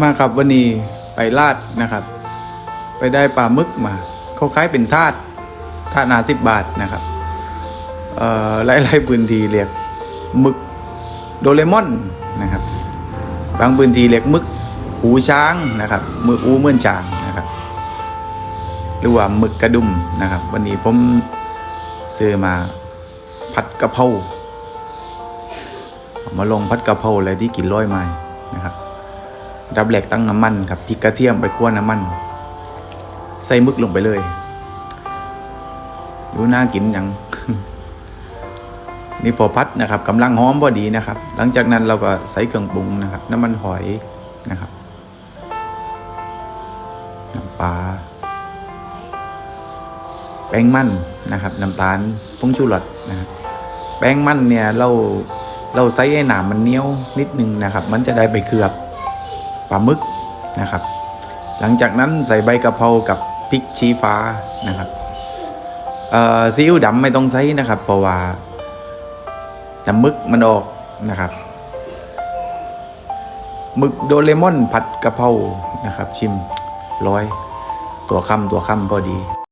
มาครับวันนี้ไปลาดนะครับ ไปได้ปลาหมึกมาเขาขายเป็นทาดทาดนาสิบบาทนะครับเอ่อไล่ๆพื้นที่เรียกหมึกโดเรมอนนะครับ บางพื้นที่เรียกหมึกหูช้างนะครับหมึกอูเมื่อนช้างนะครับ หรือว่าหมึกกระดุมนะครับ วันนี้ผมซื้อมาผัดกะเพราเอามาลงผัดกะเพราอะไรที่กินร้อยไม้นะครับ ดับแหลกตั้งน้ำมันครับพริกกระเทียมไปคั่วน้ำมัน ใส่มึกลงไปเลยดูน่ากินยังนี่พอพัดนะครับกำลังหอมพอดีนะครับ หลังจากนั้นเราก็ใส่เครื่องปรุงนะครับ น้ำมันหอยนะครับน้ำปลาแป้งมันนะครับน้ำตาลผงชูรสนะครับแป้งมันเนี่ยเราเราใส่ให้หนามมันเหนียวนิดนึงนะครับ มันจะได้ไปเคลือบ ปลาหมึกนะครับ หลังจากนั้นใส่ใบกะเพรากับพริกชี้ฟ้านะครับเอ่อซีอิ๊วดำไม่ต้องใช้นะครับ เพราะว่าน้ำหมึกมันออกนะครับหมึกโดเรมอนผัดกะเพรานะครับ ชิมร้อย ตัวคำตัวคำพอดี